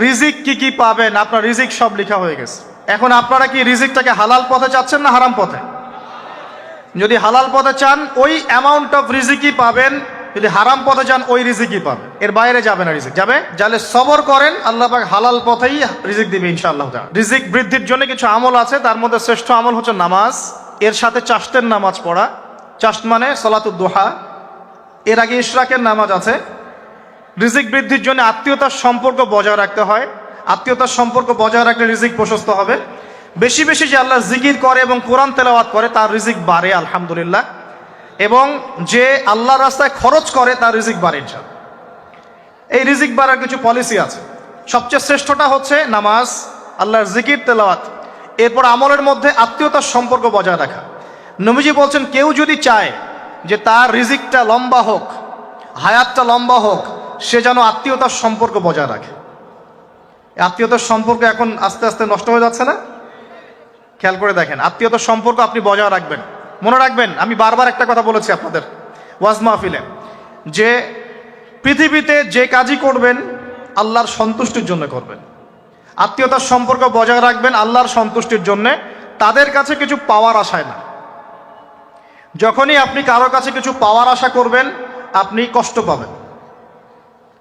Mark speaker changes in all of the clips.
Speaker 1: রিজিক কি কি পাবেন? আপনার রিজিক সব লেখা হয়ে গেছে। এখন আপনারা কি রিজিকটাকে হালাল পথে চাচ্ছেন না হারাম পথে? যদি হালাল পথে চান, ওই অ্যামাউন্ট অফ রিজিকই পাবেন। যদি হারাম পথে চান, ওই রিজিকই পাবেন। এর বাইরে যাবে না রিজিক। যাবে? যাহলে সবর করেন, আল্লাহ পাক হালাল পথেই রিজিক দিবে ইনশাআল্লাহ। রিজিক বৃদ্ধির জন্য কিছু আমল আছে, তার মধ্যে শ্রেষ্ঠ আমল হচ্ছে নামাজ। এর সাথে চাষতের নামাজ পড়া। চাষ মানে সলাতুদ্দোহা এর আগে ইশরাকের নামাজ আছে। রিজিক বৃদ্ধির জন্য আত্মীয়তার সম্পর্ক বজায় রাখতে হয়। আত্মীয়তার সম্পর্ক বজায় রাখলে রিজিক প্রশস্ত হবে। বেশি বেশি যে আল্লাহ জিকির করে এবং কোরআন তেলাওয়াত করে, তার রিজিক বাড়ে, আলহামদুলিল্লাহ। এবং যে আল্লাহর রাস্তায় খরচ করে, তার রিজিক বাড়ে। এই রিজিক বাড়ার কিছু পলিসি আছে। সবচেয়ে শ্রেষ্ঠটা হচ্ছে নামাজ, আল্লাহর জিকির, তেলাওয়াত। এরপর আমলের মধ্যে আত্মীয়তার সম্পর্ক বজায় রাখা। নবীজি বলছেন, কেউ যদি চায় যে তার রিজিকটা লম্বা হোক, হায়াতটা লম্বা হোক সে যেন আত্মীয়তার সম্পর্ক বজায় রাখে। আত্মীয়তার সম্পর্ক এখন আস্তে আস্তে নষ্ট হয়ে যাচ্ছে না? খেয়াল করে দেখেন, আত্মীয়তার সম্পর্ক আপনি বজায় রাখবেন। মনে রাখবেন, আমি বারবার একটা কথা বলেছি আপনাদের ওয়াজ মাহফিলে, যে পৃথিবীতে যে কাজই করবেন, আল্লাহর সন্তুষ্টির জন্য করবেন। আত্মীয়তার সম্পর্ক বজায় রাখবেন, আল্লাহর সন্তুষ্টির জন্যে। তাদের কাছে কিছু পাওয়ার আশায় না। যখনই আপনি কারও কাছে কিছু পাওয়ার আশা করবেন, আপনি কষ্ট পাবেন।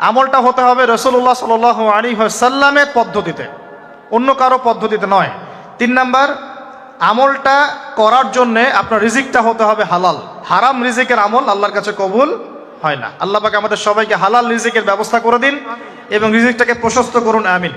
Speaker 1: আমলটা হতে হবে রসুল্লাহ সাল আলী সাল্লামের পদ্ধতিতে। অন্য কারও পদ্ধতিতে নয়। তিন নাম্বার, আমলটা করার জন্যে আপনার রিজিকটা হতে হবে হালাল। হারাম রিজিকের আমল আল্লাহর কাছে কবুল হয় না। আল্লাহ পাকে আমাদের সবাইকে হালাল রিজিকের ব্যবস্থা করে দিন এবং রিজিকটাকে প্রশস্ত করুন, আমিন।